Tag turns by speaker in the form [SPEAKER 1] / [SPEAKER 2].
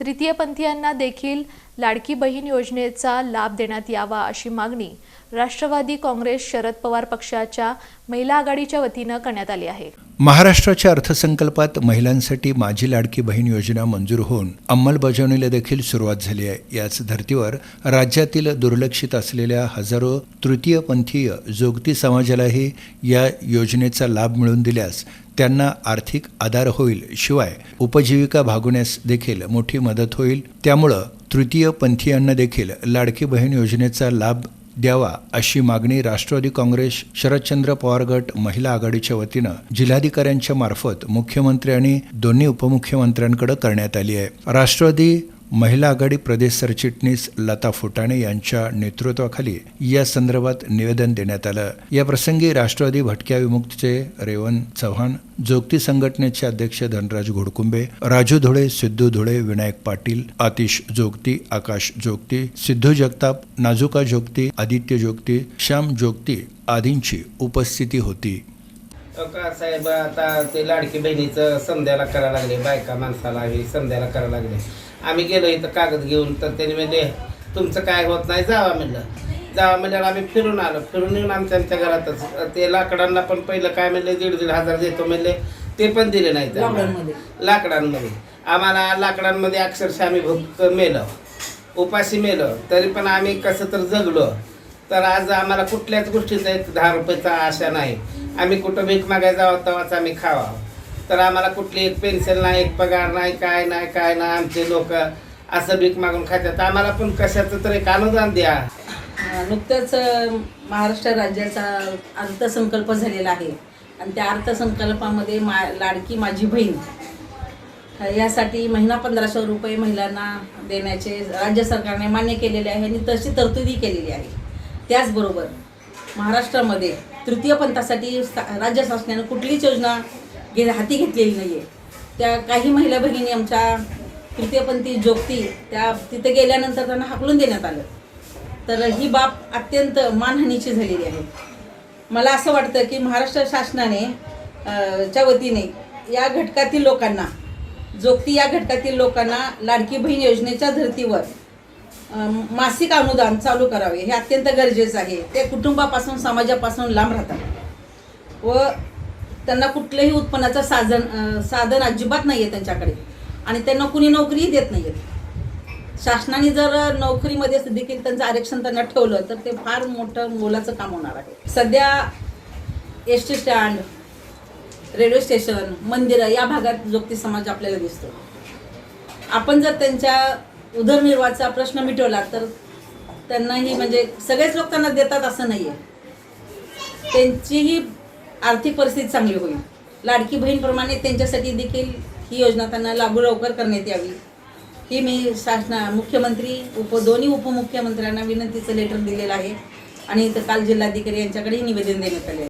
[SPEAKER 1] तृतीयपंथीयांना देखील लाडकी बहीण योजनेचा लाभ देण्यात यावा अशी मागणी राष्ट्रवादी काँग्रेस शरद पवार पक्षाच्या महिला आघाडीच्या वतीनं करण्यात आली आहे.
[SPEAKER 2] महाराष्ट्राच्या अर्थसंकल्पात महिलांसाठी माझी लाडकी बहीण योजना मंजूर होऊन अंमलबजावणीला देखील सुरुवात झाली आहे. याच धर्तीवर राज्यातील दुर्लक्षित असलेल्या हजारो तृतीयपंथीय जोगती समाजालाही या योजनेचा लाभ मिळवून दिल्यास त्यांना आर्थिक आधार होईल. शिवाय उपजीविका भागवण्यास देखील मोठी मदत होईल. त्यामुळं तृतीयपंथीयांना देखील लाडकी बहीण योजनेचा लाभ द्यावा अशी मागणी राष्ट्रवादी काँग्रेस शरदचंद्र पवार गट महिला आघाडीच्या वतीनं जिल्हाधिकाऱ्यांच्या मार्फत मुख्यमंत्री आणि दोन्ही उपमुख्यमंत्र्यांकडे करण्यात आली आहे. राष्ट्रवादी महिला आघाडी प्रदेश सरचिटणीस लता फुटाणे यांच्या नेतृत्वाखाली या संदर्भात निवेदन देण्यात आलं. या प्रसंगी राष्ट्रवादी भटक्या विमुक्तचे रेवन चव्हाण जोगती संघटनेचे अध्यक्ष धनराज घोडकुंबे राजू धुळे सिद्धू धुळे विनायक पाटील आतिश जोगती आकाश जोगती सिद्धू जगताप नाजुका जोगती आदित्य जोगती श्याम जोगती आदींची उपस्थिती होती.
[SPEAKER 3] का साहेब आता ते लाडकी बहिणीचं समध्याला करायला लागले बायका माणसाला हे करायला लागले. आम्ही गेलो इथं कागद घेऊन तर त्यांनी म्हणले तुमचं काय होत नाही जावा म्हणलं. जावा म्हणल्यावर आम्ही फिरून आलो. फिरून येऊन आमच्या आमच्या घरातच ते लाकडांना पण पहिलं काय म्हणले दीड दीड हजार देतो म्हणले ते पण दिले नाहीत. लाकडांमध्ये. आम्हाला लाकडांमध्ये अक्षरशः आम्ही भूक मेलो उपाशी मेलो तरी पण आम्ही कसं तर जगलो. तर आज आम्हाला कुठल्याच गोष्टीचा एक दहा रुपयाचा आशा नाही. आम्ही कुठं भीक मागायला जावं तेव्हाच आम्ही खावा. तर आम्हाला कुठली एक पेन्शन नाही एक पगार नाही काय नाही काय नाही. आमचे लोक असं भीक मागून खातात. आम्हाला पण कशाचं तर एक अनुदान द्या.
[SPEAKER 4] नुकतंच महाराष्ट्र राज्याचा अर्थसंकल्प झालेला आहे. आणि त्या अर्थसंकल्पामध्ये मा लाडकी माझी बहीण. यासाठी महिना पंधराशे रुपये महिलांना देण्याचे राज्य सरकारने मान्य केलेले आहे आणि तशी तरतुदी केलेली आहे. त्याचबरोबर महाराष्ट्रामध्ये तृतीय पंथासाठी राज्य शासनाने कुठलीच योजना घे हाती घेतलेली नाही आहे त्या काही महिला भगिनी आमच्या तृतीयपंथी जोगती त्या तिथे गेल्यानंतर त्यांना हाकलून देण्यात आलं. तर ही बाब अत्यंत मानहानीची झालेली आहे. मला असं वाटतं की महाराष्ट्र शासनाने च्या वतीने या घटकातील लोकांना जोगती या घटकातील लोकांना लाडकी बहीण योजनेच्या धर्तीवर मासिक अनुदान चालू करावे हे अत्यंत गरजेचं आहे. ते कुटुंबापासून समाजापासून लांब राहतात. व त्यांना कुठलंही उत्पन्नाचं साधन साधन अजिबात नाही आहे त्यांच्याकडे. आणि त्यांना कुणी नोकरीही देत नाही आहेत शासनाने जर नोकरीमध्ये देखील त्यांचं आरक्षण त्यांना ठेवलं तर ते फार मोठं मोलाचं काम होणार आहे. सध्या S T stand railway station मंदिरं या भागात जोगती समाज आपल्याला दिसतो आपण जर त्यांच्या उदरनिर्वाहाचा प्रश्न मिटवला तर त्यांनाही म्हणजे सगळेच लोक त्यांना देतात असं नाही आहे त्यांचीही आर्थिक परिस्थिती चांगली होईल. लाडकी बहीणप्रमाणे त्यांच्यासाठी देखील ही योजना त्यांना लागू लवकर करण्यात यावी. ही मी शासना मुख्यमंत्री उप दोन्ही उपमुख्यमंत्र्यांना विनंतीचं लेटर दिलेलं आहे. आणि इथं काल जिल्हाधिकारी यांच्याकडेही निवेदन देण्यात आले आहे.